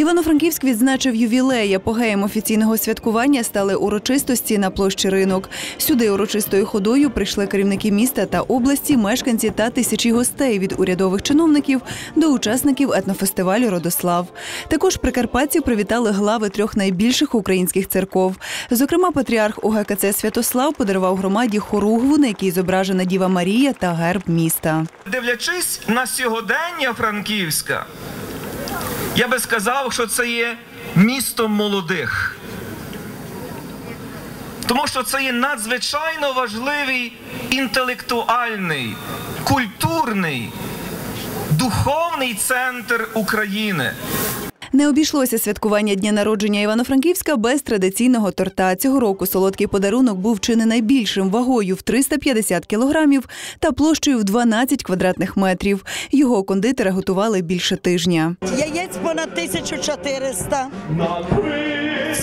Івано-Франківськ відзначив ювілей. Апогеєм офіційного святкування стали урочистості на площі ринок. Сюди урочистою ходою прийшли керівники міста та області, мешканці та тисячі гостей від урядових чиновників до учасників етнофестивалю Родослав. Також прикарпатців привітали глави трьох найбільших українських церков. Зокрема, патріарх УГКЦ Святослав подарував громаді хоругву, на якій зображена Діва Марія та герб міста. Дивлячись на сьогодення Франківська, я би сказав, що це є місто молодих. Тому що це є надзвичайно важливий інтелектуальний, культурний, духовний центр України. Не обійшлося святкування дня народження Івано-Франківська без традиційного торта. Цього року солодкий подарунок був чи не найбільшим вагою в 350 кілограмів та площею в 12 квадратних метрів. Його кондитери готували більше тижня. Яєць понад 1400,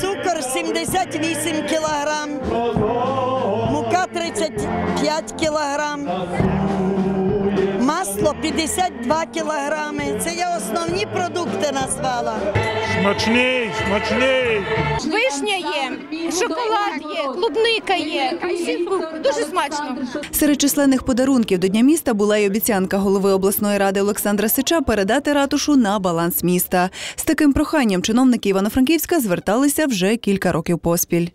цукор 78 кілограм, мука 35 кілограм, масло 52 кілограми. Це я основні продукти назвала. Смачний, смачний. Вишня є, шоколад є, клубника є. Дуже смачно. Серед численних подарунків до Дня міста була й обіцянка голови обласної ради Олександра Сича передати ратушу на баланс міста. З таким проханням чиновники Івано-Франківська зверталися вже кілька років поспіль.